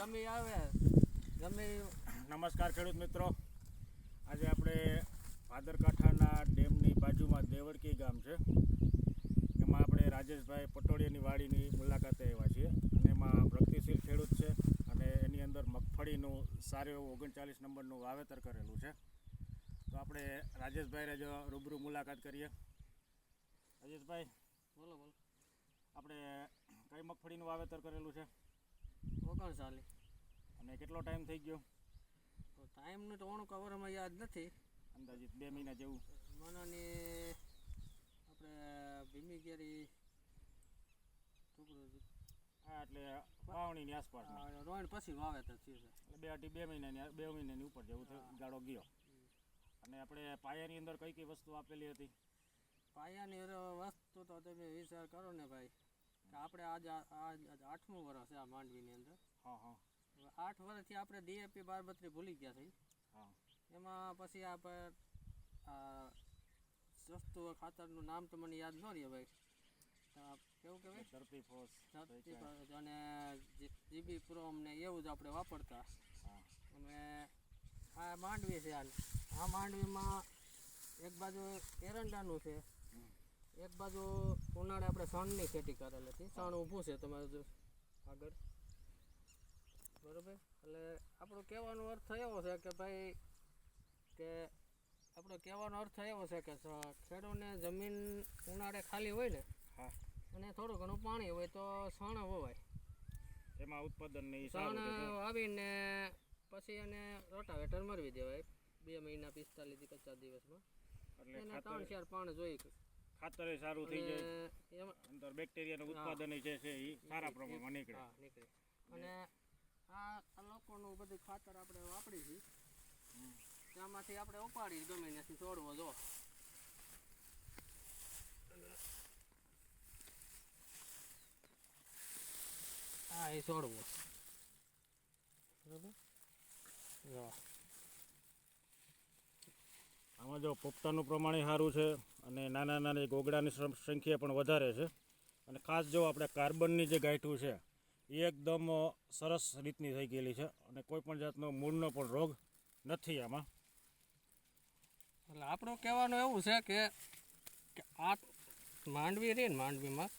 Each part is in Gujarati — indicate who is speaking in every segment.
Speaker 1: ગમે આવે ગમે
Speaker 2: નમસ્કાર ખેડૂત મિત્રો. આજે આપણે ભાદરકાંઠાના ડેમની બાજુમાં દેવડકી ગામ છે. એમાં આપણે રાજેશભાઈ પટોળિયાની વાડીની મુલાકાતે આવ્યા છીએ. અને એમાં પ્રગતિશીલ ખેડૂત છે અને એની અંદર મગફળીનું સારું એવું ઓગણચાલીસ નંબરનું વાવેતર કરેલું છે. તો આપણે રાજેશભાઈને જો રૂબરૂ મુલાકાત કરીએ. રાજેશભાઈ
Speaker 1: બોલો બોલો.
Speaker 2: આપણે કઈ મગફળીનું વાવેતર કરેલું છે?
Speaker 1: ઓગણચાલીસ
Speaker 2: અને કેટલો ટાઈમ થઈ ગયો?
Speaker 1: તો ટાઈમનું તો ઓણું કવરમાં યાદ નથી.
Speaker 2: અંદાજિત બે મહિના જેવું.
Speaker 1: મને આપણે ભીમી કેરી ટુકડું
Speaker 2: હા એટલે વાવણીની આસપાસ
Speaker 1: રોણ પછી વાવેતર થયું છે
Speaker 2: એટલે. બે અઢી બે મહિનાની બે મહિનાની ઉપર જેવું થયું ગાળો ગયો. અને આપણે પાયાની અંદર કઈ કઈ વસ્તુ આપેલી હતી?
Speaker 1: પાયાની વસ્તુ તો તમે વિચાર કરો ને ભાઈ. કે આપણે આજ આજ આઠમું વર્ષ છે આ માંડવીની અંદર.
Speaker 2: હા હા.
Speaker 1: આઠ વર્ષથી આપણે ડીએપી બારબત્રી ભૂલી ગયા છે
Speaker 2: હા.
Speaker 1: એમાં પછી આપણે સસ્તું ખાતરનું નામ તો મને યાદ ન રહે ભાઈ. કેવું કહેવાય?
Speaker 2: ધરતી ફોસ
Speaker 1: ધરતી ફોસ અને જીબી પ્રોમ ને એવું જ આપણે વાપરતા.
Speaker 2: હા.
Speaker 1: અને આ માંડવી છે હાલ. આ માંડવીમાં એક બાજુ એરંડાનું છે. એક બાજુ ઉનાળે આપણે સણની ખેતી કરેલી હતી. સણ ઊભું છે તમારે જો આગળ. બરોબર? એટલે આપણો કહેવાનો અર્થ એવો છે કે ભાઈ કે આપણો કહેવાનો અર્થ એવો છે કે ખેડૂતને જમીન ઉનાળે ખાલી હોય ને
Speaker 2: હા.
Speaker 1: અને થોડું ઘણું પાણી હોય તો સણ વવાય.
Speaker 2: એમાં ઉત્પાદન નહીં
Speaker 1: સણ આવીને પછી એને રોટાવેટર મરવી દેવાય. બે મહિના પિસ્તાલીસથી પચાસ દિવસમાં.
Speaker 2: એટલે
Speaker 1: એને ત્રણ ચાર પાણ જોઈ
Speaker 2: ખાતર સારું થઈ જાય. અંદર બેક્ટેરિયાનું ઉત્પાદન જે છે એ સારા પ્રમાણમાં નીકળે.
Speaker 1: નીકળે. અને આ લોકોનું બધું ખાતર આપણે વાપરી છીએ ત્યાંમાંથી આપણે ઉપાડી ગમે ત્યાંથી છોડવો જો. હા એ છોડવો બરાબર? જો.
Speaker 2: આમાં જો પોપટાનું પ્રમાણ સારું છે અને નાના નાના ગોગડાની સંખ્યા પણ વધારે છે અને ખાસ જો આપણે કાર્બનની જે ગાંઠું છે એ એકદમ સરસ રીતની થઈ ગયેલી છે અને કોઈ પણ જાતનો મૂળનો પણ રોગ નથી આમાં
Speaker 1: એટલે આપણું કહેવાનું એવું છે કે આ માંડવી રહી ને માંડવીમાં.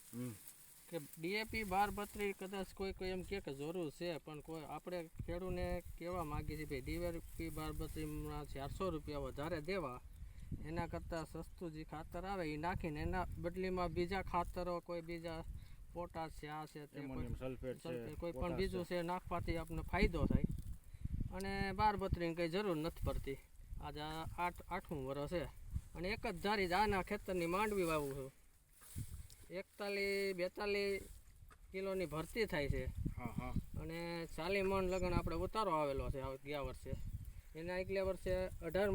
Speaker 1: કે ડીએપી બાર બત્રી કદાચ કોઈ કોઈ એમ કે જરૂર છે પણ કોઈ આપણે ખેડૂને કહેવા માગીએ છીએ ભાઈ ડીએપી બાર બત્રીમાં ચારસો રૂપિયા વધારે દેવા. એના કરતાં સસ્તું જે ખાતર આવે એ નાખીને એના બદલીમાં બીજા ખાતરો કોઈ બીજા પોટાશ છે આ છે તે કોઈ પણ બીજું છે. નાખવાથી આપણને ફાયદો થાય. અને બાર બત્રીની કંઈ જરૂર નથી પડતી. આજે આઠ આઠમું વર્ષ છે. અને એક જ ધારી જ આના ખેતરની માંડવી વાવું છું. એકતાલીસ બેતાલીસ કિલોની ભરતી થાય છે.
Speaker 2: હા હા.
Speaker 1: અને ચાલી મણ લગન આપણે ઉતારો આવેલો છે ગયા વર્ષે. એના એકલે વર્ષે અઢાર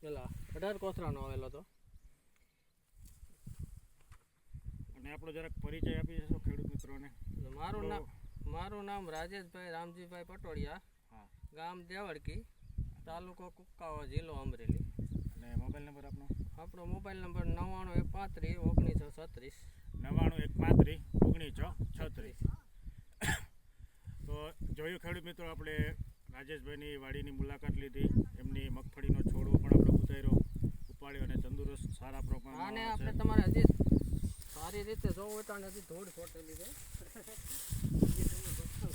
Speaker 1: પેલા અઢાર કોથરાનો આવેલો હતો.
Speaker 2: અને આપણો જરાક પરિચય આપી દેશો ખેડૂત મિત્રોને.
Speaker 1: મારું નામ મારું નામ રાજેશભાઈ રામજીભાઈ પટોડિયા ગામ દેવડકી તાલુકો કુકાવા જિલ્લો અમરેલી.
Speaker 2: અને મોબાઈલ નંબર આપનો?
Speaker 1: આપણો મોબાઈલ નંબર નવ્વાણું પાંત્રીસ ઓગણીસો છત્રીસ
Speaker 2: નવ્વાણું એક પાંત્રીસ ઓગણીસ છ છત્રીસ તો જોયું ખેડૂત મિત્રો આપણે રાજેશભાઈની વાડીની મુલાકાત લીધી. એમની મગફળીનો છોડવો પણ આપણે ઉતાર્યો ઉપાડ્યો અને તંદુરસ્ત સારા પ્રમાણમાં
Speaker 1: આપણે તમારે હજી સારી રીતે જોવું હોય તો હજી ધૂળ છોટેલી છે હજી તમે જોશો.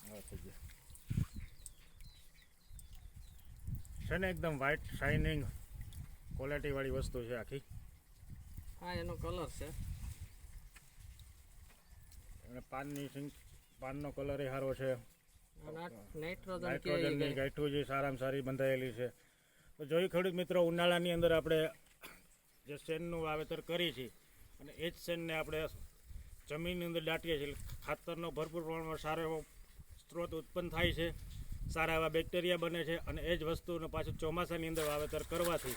Speaker 2: હા, થઈ ગયા. છે ને એકદમ વ્હાઇટ શાઇનિંગ ક્વોલિટીવાળી વસ્તુ છે આખી.
Speaker 1: હા એનો કલર છે.
Speaker 2: અને પાનની સિંગ પાનનો કલર એ સારો છે. નાઇટ્રોજનની ગાંઠું જે સારામાં સારી બંધાયેલી છે. તો જોયું ખેડૂત મિત્રો ઉનાળાની અંદર આપણે જે શેનનું વાવેતર કરીએ છીએ અને એ જ શેનને આપણે જમીનની અંદર દાટીએ છીએ. ખાતરનો ભરપૂર પ્રમાણમાં સારો એવો સ્ત્રોત ઉત્પન્ન થાય છે. સારા એવા બેક્ટેરિયા બને છે અને એ જ વસ્તુને પાછું ચોમાસાની અંદર વાવેતર કરવાથી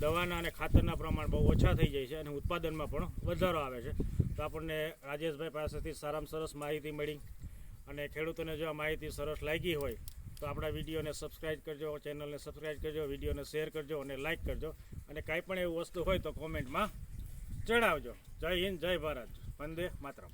Speaker 2: દવાના અને ખાતરના પ્રમાણ બહુ ઓછા થઈ જાય છે અને ઉત્પાદનમાં પણ વધારો આવે છે. તો આપણને રાજેશભાઈ પાસેથી સારામાં સરસ માહિતી મળી અને ખેડૂતોને જો આ માહિતી સરસ લાગી હોય તો આપણા વિડીયોને સબસ્ક્રાઇબ કરજો ચેનલને સબસ્ક્રાઇબ કરજો, વિડીયોને શેર કરજો અને લાઇક કરજો અને કાંઈ પણ એવું વસ્તુ હોય તો કોમેન્ટમાં જણાવજો. જય હિન્દ, જય ભારત. વંદે માતરમ.